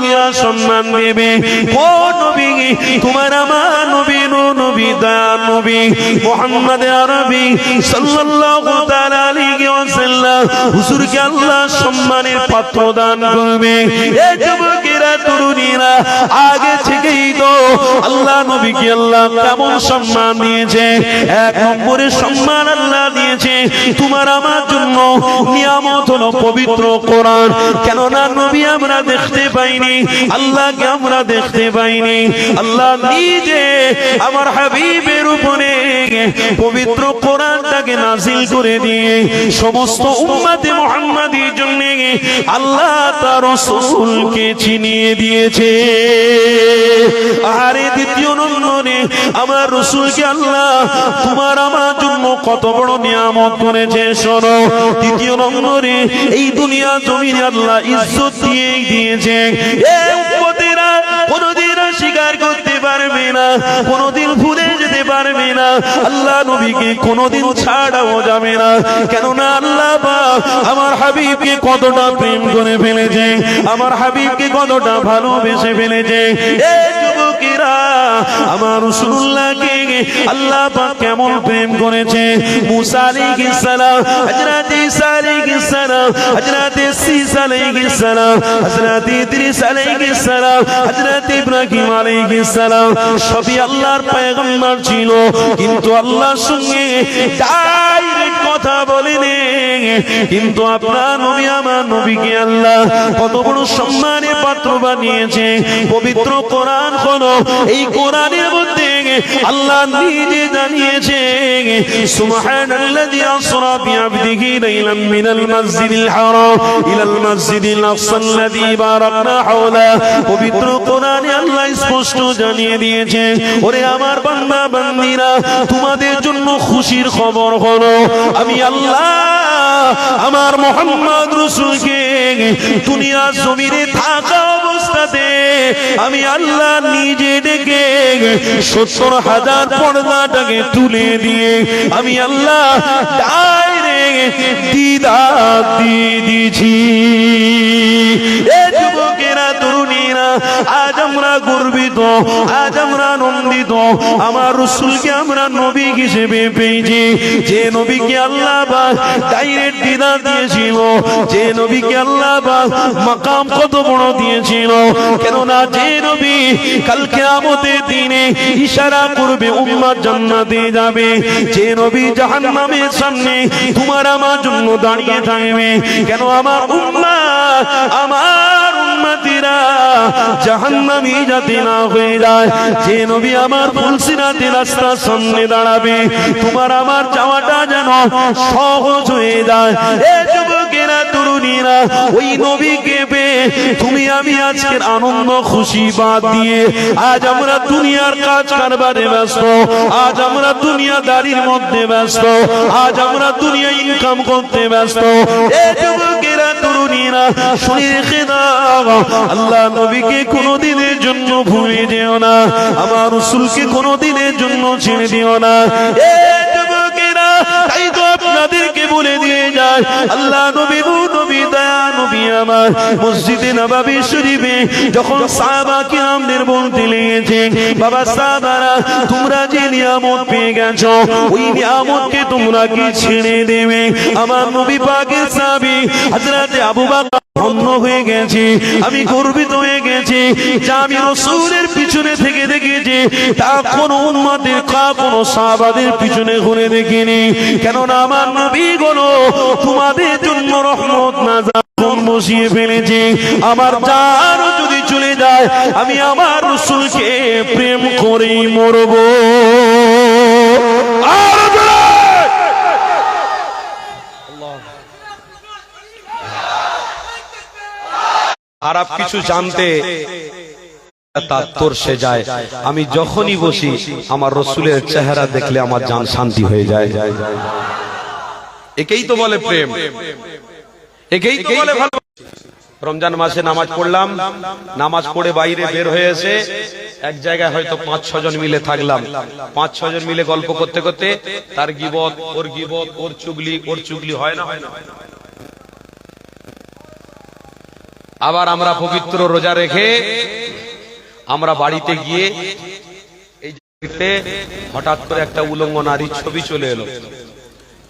আল্লাহ সম্মান দিবি কোন নবী, তোমার আমার নবী নবী দান নবী, মুহাম্মদ আরবি সাল্লাল্লাহু তাআলা আলাইহি ওয়াসাল্লাম। হুজুরকে আল্লাহ সম্মানের পাত্র দান করবে। যুবকেরা, তরুণীরা, আগে থেকেই তো আল্লাহ নবীকে আল্লাহ কেমন সম্মান দিয়েছে? এক নম্বরে সম্মান আল্লাহ দিয়েছে। তোমার আমার জন্য নিয়ামত হলো পবিত্র কোরআন। কেননা নবী আমরা দেখতে পাইনি, আল্লাহকে আমরা দেখতে পাইনি। আল্লাহ নিজে আমার হাবিবের উপরে পবিত্র কোরআনটাকে নাজিল করে দিয়ে সমস্ত উম্মতে মুহাম্মাদির জন্য আল্লাহ তার রসুলকে চিনিয়ে দিয়েছে। আরে দ্বিতীয় নম্বরে আমার রসুলকে আল্লাহ তোমার আমার জন্য কত বড় নিয়ামত করেছে, শোনো। তৃতীয় নম্বরে এই দুনিয়া জমিনে আল্লাহ ইজ্জত দিয়ে দিয়েছে। কোনদিন স্বীকার করতে পারবে না, কোনদিন ভুলে যেতে পারবে না। আল্লাহ নবীকে কোনদিন ছাড়াও যাবে না। কেননা আল্লাহ আমার হাবিবকে কতটা প্রেম করে ফেলেছে, আমার হাবিবকে কতটা ভালোবেসে ফেলেছে। আমার রসুল্লাহকে আল্লাহ পাক কেমন প্রেম করেছে। মুসা আলাইহিস সালাম, হযরত ঈসা আলাইহিস সালাম, হযরত ঈসা আলাইহিস সালাম, হযরত ইদ্রিস আলাইহিস সালাম, হযরত ইব্রাহিম আলাইহিস সালাম, সবই আল্লাহর পয়গম্বর ছিল। কিন্তু আল্লাহর সঙ্গে ডাইরেক্ট কথা বলেনি। কিন্তু আপনার নবী, আমার নবীকে আল্লাহ কত বড় সম্মানের পাত্র বানিয়েছে। পবিত্র কোরআন হলো এই কোরআনের মধ্যে আল্লাহ নিজে জানিয়েছে আসরা বিআবদিহি মিনাল মাসজিদিল হারাম, ইলাল মাসজিদিল বারাকনা হাওলা। পবিত্র কোরআনে আল্লাহ স্পষ্ট জানিয়ে দিয়েছে, ওরে আমার বান্দা তোমাদের জন্য খুশির খবর হলো, আমি আল্লাহ আমার মোহাম্মদ রসুলকে দুনিয়া জমিনে থাকা অবস্থাতে আমি আল্লাহ নিজে ডেকে সত্তর হাজার পর্দাটাকে তুলে দিয়ে আমি আল্লাহ দিদা এ যুবকেরা, তরুণীরা, আজ আমরা গর্বিত, আজ আমরা আনন্দিত। আমার রসুলকে আমরা নবী হিসেবে পেয়েছি। যে নবীকে আল্লাহ ডাইরেক্ট দিদা দিয়েছিল, যে নবীকে আল্লাহ মাকাম কত বড় দিয়েছিল। কেননা যে নবী কালকে আমাদের দিনে ইশারা করবে উম্মাদ জান্নাতে যাবে। যে নবী জাহান্নামের সামনে তোমার আমার জন্য দাঁড়িয়ে থাকবে। কেন আমার উম্মা, আমার উম্মতিরা জাহান্নামী যাতে না হয়ে যায়। যে নবী আমার ফুলসিরাতে রাস্তার সামনে দাঁড়াবে, তোমার আমার যাওয়াটা যেন সহজ হয়ে যায়। এ যুবকেরা, তরুণীরা, ওই নবীকে তুমি আমি আজকের আনন্দ, খুশি বাদ দিয়ে আজ আমরা দুনিয়ার কাজ কারবারে ব্যস্ত, আজ আমরা দুনিয়াদারির মধ্যে ব্যস্ত, আজ আমরা দুনিয়া ইনকাম করতে ব্যস্ত। জন্য ভুলে না, আমার রসুলকে কোনোদিনের জন্য ছেড়ে দিও না। আপনাদেরকে বলে দিয়ে যায়, আল্লাহ নবী নবী, দয়া আমার মসজিদে নবাবী শরীফে যখন সাহাবা বাবা সাহাবারা তোমরা যে নিয়ামত পেয়ে গেছো, ওই নিয়ামতকে তোমরা কি ছেড়ে দেবে? আমার নবী আবু ধন্য হয়ে আমি গর্বিত হয়ে গেছি যা আমি রসুলের পিছনে থেকে দেখেছি, তা কোন উন্মাদের কা কোন সাহাবাদের পিছনে ঘুরে দেখিনি। কেননা আমার নবী গুলো তোমাদের জন্য রহমত না বসিয়ে ফেলেছে। আমার জান যদি চলে যায়, আমি আমার রসুলকে প্রেম করেই মরবো। খারাপ কিছু জানতে তার সে যায়। আমি যখনই বসি, আমার রসুলের চেহারা দেখলে আমার জান শান্তি হয়ে যায়। একেই তো বলে প্রেম। একেই তো বলে ভালো রমজান মাসে নামাজ পড়লাম। নামাজ পড়ে বাইরে বের হয়ে এসে এক জায়গায় হয়তো পাঁচ ছজন মিলে থাকলাম। পাঁচ ছজন মিলে গল্প করতে করতে তার গিবত ওর গিবত ওর চুগলি ওর চুগলি হয় না? হয় না আবার আমরা পবিত্র রোজা রেখে আমরা বাড়িতে গিয়ে হঠাৎ করে একটা উলঙ্গ নারীর ছবি চলে এলো।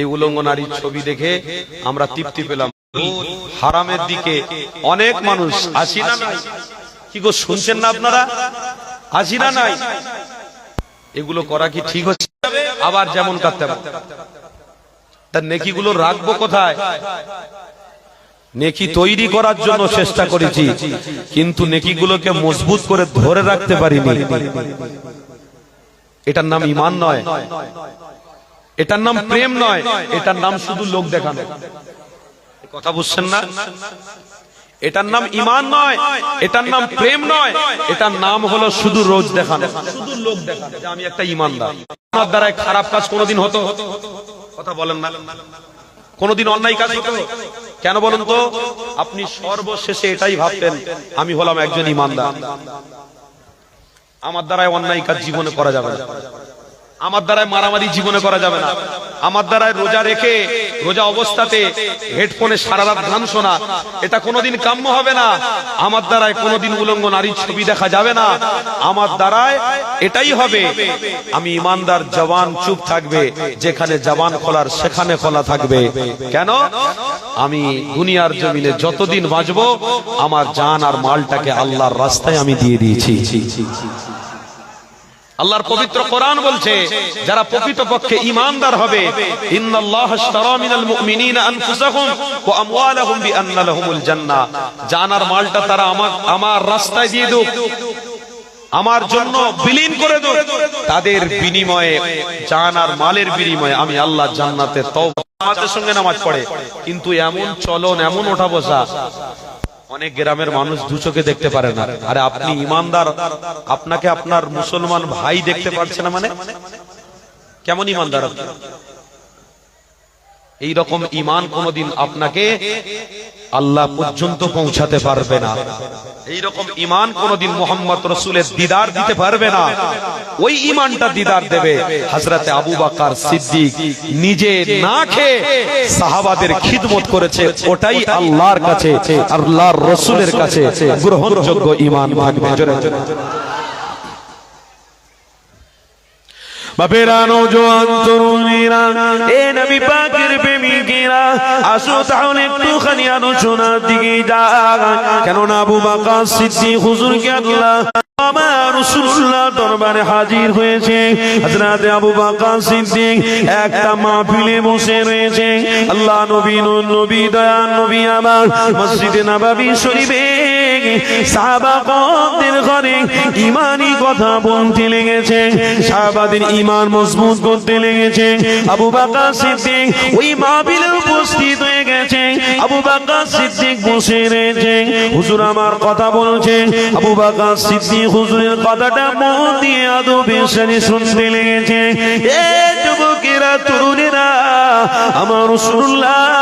এই উলঙ্গ নারীর ছবি দেখে আমরা তৃপ্তি পেলাম। হারামের দিকে অনেক মানুষ আসি না নাই। কি গো, শুনছেন না আপনারা? আসি না নাই। এগুলো করা কি ঠিক হচ্ছে? আবার যেমন কাটতে তার নেকিগুলো রাখব কোথায়? নেকি তৈরি করার জন্য চেষ্টা করেছি, কিন্তু নেকিগুলোকে মজবুত করে ধরে রাখতে পারিনি। এটার নাম ইমান নয়। এটার নাম প্রেম নয়। এটার নাম শুধু লোক দেখানো। কথা বুঝছেন না? এটার নাম ইমান নয় এটার নাম প্রেম নয় এটার নাম হলো শুধু রোজ দেখানো। শুধু লোক দেখানো। আমি একটা ইমানদার আমার দ্বারাই খারাপ কাজ কোনোদিন হতো? কথা বলেন না। কোনোদিন অন্যায় কাজ হতো? কেন বলুন তো? আপনি সর্বশেষে এটাই ভাবতেন আমি হলাম একজন ইমানদার আমার দ্বারাই অন্যায় কাজ জীবনে করা যাবে না। আমার দ্বারায় মারামারি জীবনে করা যাবে না। আমার দ্বারায় রোজা রেখে, রোজা অবস্থাতে হেডফোনে সারা রাত গান শোনা, এটা কোনোদিন কাম্য হবে না। আমার দ্বারাই কোনোদিন উলঙ্গ নারীর ছবি দেখা যাবে না। আমার দ্বারায় এটাই হবে। আমি ইমানদার জবান চুপ থাকবে, যেখানে জবান খোলার সেখানে খোলা থাকবে। কেন? আমি দুনিয়ার জমিনে যতদিন বাঁচব, আমার জান আর মালটাকে আল্লাহর রাস্তায় আমি দিয়ে দিয়েছি। আল্লাহর পবিত্র কোরআন বলছে, যারা প্রকৃত পক্ষে ইমানদার হবে জানার মালটা তারা আমার আমার রাস্তায় দিয়ে দেব আমার জন্য বিলীন করে দেব তাদের বিনিময়ে, জান আর মালের বিনিময়ে আমি আল্লাহ জান্নাতে তওবা আমাদের সঙ্গে নামাজ পড়ে। কিন্তু এমন চলন, এমন ওঠা বসা। অনেক গ্রামের মানুষ দু চোখে দেখতে পারে না আরে আপনি ইমানদার, আপনাকে আপনার মুসলমান ভাই দেখতে পারছে না মানে কেমন ইমানদার? এই রকম ইমান কোনদিন আপনাকে আল্লাহ পর্যন্ত পৌঁছাতে পারবে না। এই রকম ইমান কোনদিন মোহাম্মদ রসুলের দিদার দিতে পারবে না। ওই ইমানটা দিদার দেবে। হজরতে আবু বাকার সিদ্দিক নিজে না খেয়ে সাহাবাদের খিদমত করেছে, ওটাই আল্লাহর কাছে, আল্লাহর রসুলের কাছে গ্রহণযোগ্য ইমান থাকবে জোরে জোরে। তরুণীরা এ নবী পাকের প্রেমিকেরা, আসো তাহলে একটুখানি আলোচনার দিকে দরবারে হাজির হয়েছে। আবু বকর সিদ্দিক একটা মাহফিলে বসে রয়েছে। আল্লাহ নবী নবী দয়ান নবী আমার মসজিদে নববী শরীফে সাহাবাদের ঘরে কথা বলতে লেগেছে, সাহাবাদের ইমান মজবুত করতে লেগেছে। আবু বকর সিদ্দিক ওই মাহফিলে উপস্থিত হয়ে গেছে। আবু বকর সিদ্দিক বসে রয়েছে, হুজুর আমার কথা বলছে। আবু বকর সিদ্দিক হুজুরের কথাটা মন দিয়ে শুনতে লেগেছে। এ যুবকেরা, তরুণেরা, আমার রাসূলুল্লাহর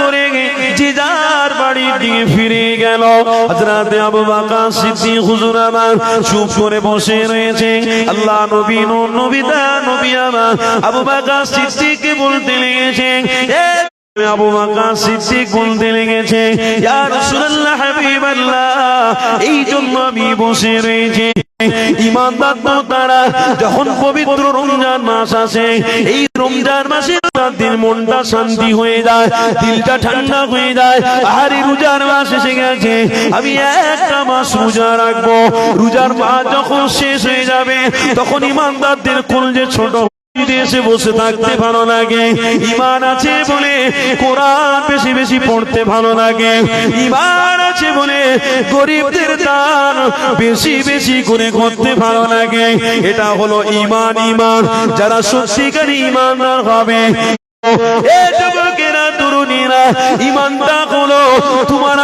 করে জিজার বাড়ির দিকে ফিরে গেল। হাজরাতে আবু বকর সিদ্দিক হুজুর আমার চুপ করে বসে রয়েছে। আল্লাহ নবী নবিতা নবী আমার। আবু বকর সিদ্দিককে বলতে লেগেছে আবু এই জন্য আমি বসে রয়েছি। শান্তি হয়ে যায়, দিলটা ঠান্ডা হয়ে যায়। আর রোজার মাস এসে গেছে, আমি একটা মাস রোজা রাখব। রোজার মাস যখন শেষ হয়ে যাবে, তখন ইমানদারদের যে ছোট এসে বসে থাকতে ভালো লাগে। ইমান আছে বলে কোরআন বেশি বেশি পড়তে ভালো লাগে। ইমান আছে বলে গরিবদের দান বেশি বেশি করে করতে ভালো লাগে। এটা হলো ইমান ইমান যারা সত্যিকারী ইমানদার হবে। এ যুবকেরা তরুণীরা ইমানটা হলো। তোমার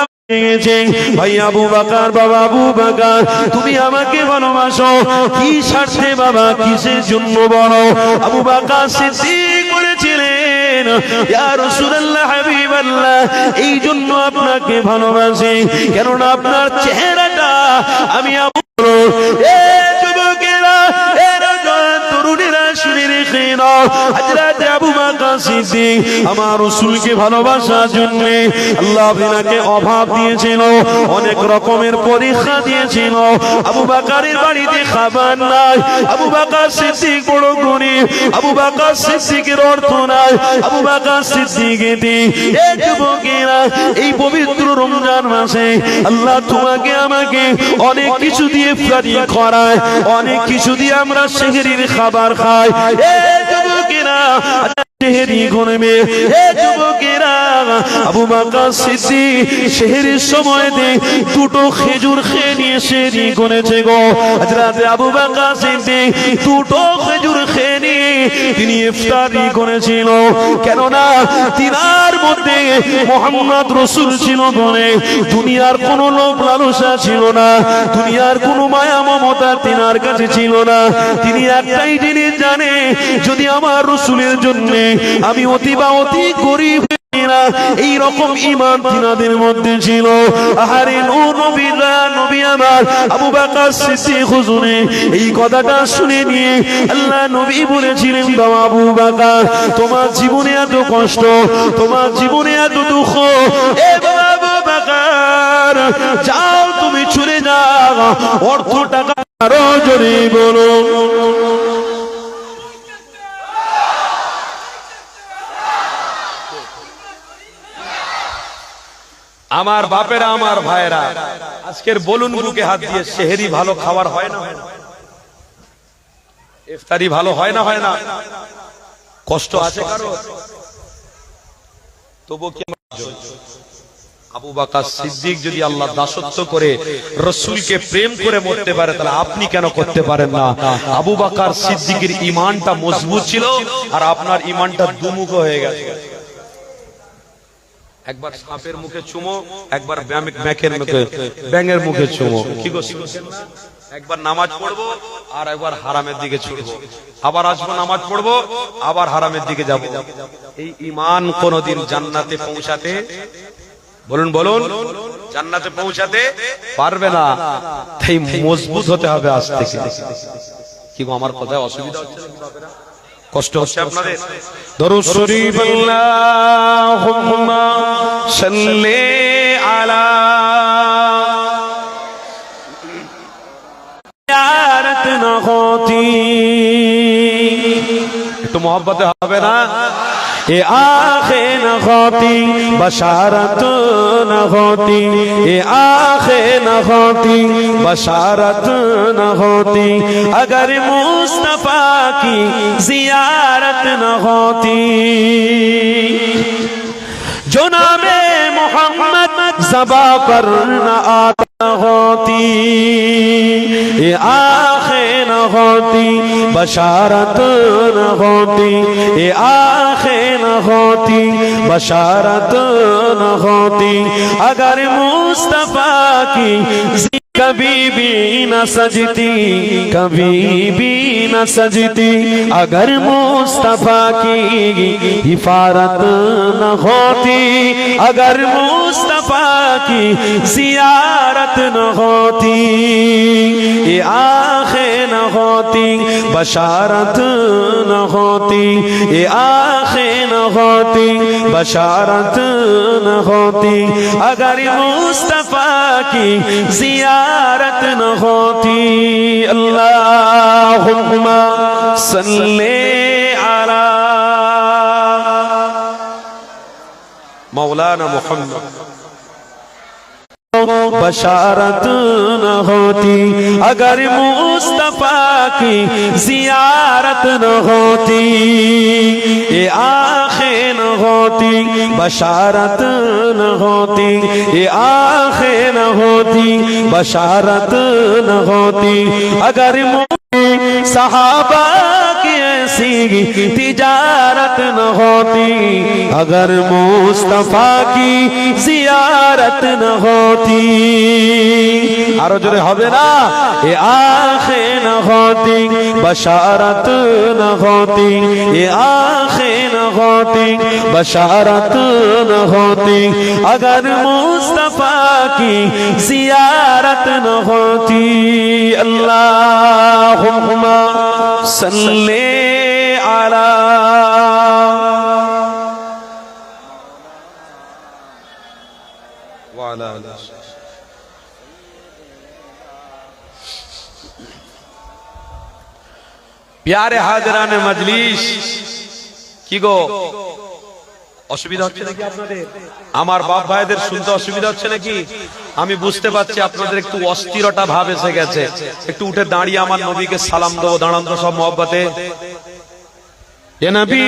ভাই আবু বাকার, বাবা আবু বাকার, তুমি আমাকে ভালোবাসো। কি স্বার্থে বাবা, কিসের জন্য আবু বাকার এই জন্য আপনাকে ভালোবাসি। কেননা আপনার চেহারাটা আমি শুনে রেখে সিদ্দিক আমার রাসূলকে ভালোবাসার আল্লাহ আপনাকে অভাব দিয়েছিল, অনেক রকমের পরীক্ষা দিয়েছিল। আবু বকরের বাড়িতে খাবার নাই, আবু বকর আবু বকর অর্থ নাই, আবু বকর যুবকেরা, এই পবিত্র রমজান মাসে আল্লাহ তোমাকে আমাকে অনেক কিছু দিয়ে ইফতারি করায়, অনেক কিছু দিয়ে আমরা সেহরির খাবার খাই। সেহেরি গনবে এ যুবকেরা, আবু বকর সিদ্দিক, সেহেরির সময় দে, দুটো খেজুর খেয়ে নিয়ে সেহেরি গনেছে গো। হযরত আবু বকর সিদ্দিক দুটো খেজুর খেয়ে নিয়ে তিনি ইফতারি করেছিল। কেননা তিনার মধ্যে মোহাম্মদ রসুল ছিল বলে দুনিয়ার কোন লোভ লালসা ছিল না, দুনিয়ার কোন মায়া মমতা তিনার কাছে ছিল না। তিনি একটাই জিনিস জানে, যদি আমার রসুলের জন্য আমি অতি বা অতি গরিব এই রকম ইমান তিনাদের মধ্যে ছিল, আহারে ও নবী আমার, আবু বকর সিদ্দিক হুজুরে, এই কথাটা শুনে নিয়ে আল্লাহ নবী বলেছিলেন, বাবা আবু বকর, তোমার জীবনে এত কষ্ট, তোমার জীবনে এত দুঃখ, এ বাবা আবু বকর, যাও তুমি চলে যাও, অর্থ টাকা আরও জোরে বলো। আমার বাপেরা, আমার ভাইরা আজকের বলুন বুকে হাত দিয়ে সেহেরি ভালো খাবার হয় না? ইফতারি ভালো হয় না হয় না? কষ্ট আছে কারও? তবু কি আবু বাকা সিদ্দিক যদি আল্লাহ দাসত্ব করে, রসুলকে প্রেম করে মরতে পারে, তাহলে আপনি কেন করতে পারেন না? আবু বাকার সিদ্দিকের ইমানটা মজবুত ছিল, আর আপনার ইমানটা দুমুখ হয়ে গেছে। একবার সাপের মুখে চুমো, একবার ব্যাকের মুখে ব্যাঙের মুখে চুমো। কি একবার নামাজ পড়ব আর একবার হারামের দিকে ছুটবো। আবার আসব, নামাজ পড়ব, আবার হারামের দিকে যাব। এই ইমান কোনদিন জান্নাতে পৌঁছাতে, বলুন বলুন, জান্নাতে পৌঁছাতে পারবে না। তাই মজবুত হতে হবে আজ থেকে। কি আমার কথায় অসুবিধা হচ্ছে? কষ্ট হচ্ছে আপনাদের। দরুদ শরীফ আল্লাহুম্মা সাল্লি আলা জিয়ারত না হতি একটু মহব্বতে হবে না? ये आंखें न होती बशारत न होती ये आंखें न होती बशारत न होती अगर मुस्तफा की जियारत न होती जो नामे मोहम्मद जबा पर न आता होती ये आंखें न होती बशारत न होती ये आंखें न होती बशारत न होती अगर मुस्तफा की जी- कभी भी न सजती कभी भी न सजती अगर मुस्तफा की हिफारत न होती अगर मुस्तफा मुस्तफा की जियारत न होती ये आंखें न होती बशारत न होती ये आंखें न होती बशारत न होती अगर ये मुस्तफा की जियारत न होती अल्लाहुम्मा सल्ले अला मौलाना मोहम्मद بشارت نہ ہوتی، اگر مصطفیٰ کی زیارت نہ ہوتی یہ آنکھیں نہ ہوتی، بشارت نہ ہوتی یہ آنکھیں نہ ہوتی، بشارت نہ ہوتی، اگر مصطفیٰ صحابہ ऐसी तिजारत न होती अगर मुस्तफा की जियारत न होती আরো জোরে হবে না এ আখে না হতি বশারত না হতি এ আখে না হতি বশারত না হতি अगर मुस्तफा की जियारत न होती अल्लाहुम्मा सल्ले প্যারে হাজরানে মজলিস কি গো অসুবিধা হচ্ছে নাকি আপনাদের আমার বাপ ভাইদের শুনতে অসুবিধা হচ্ছে নাকি আমি বুঝতে পারছি আপনাদের একটু অস্থিরতা ভাব এসে গেছে একটু উঠে দাঁড়িয়ে আমার নবীকে সালাম দেবো, দাঁড়ান তো সব মহব্বতে। এ নবী,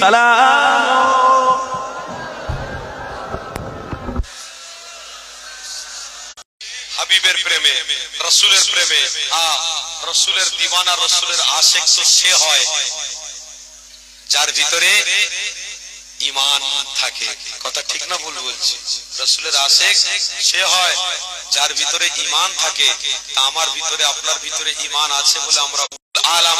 সালাম। প্রেমে, রসুলের প্রেমে হ্যাঁ রসুলের দিওয়ানা, রসুলের আশেক তো সে হয়। যার ভিতরে ইমান থাকে। কথা ঠিক না ভুল বলছি। রসুলের আশেক সে হয়, যার ভিতরে ইমান থাকে। তা আমার ভিতরে, আপনার ভিতরে ইমান আছে বলে আমরা আলাম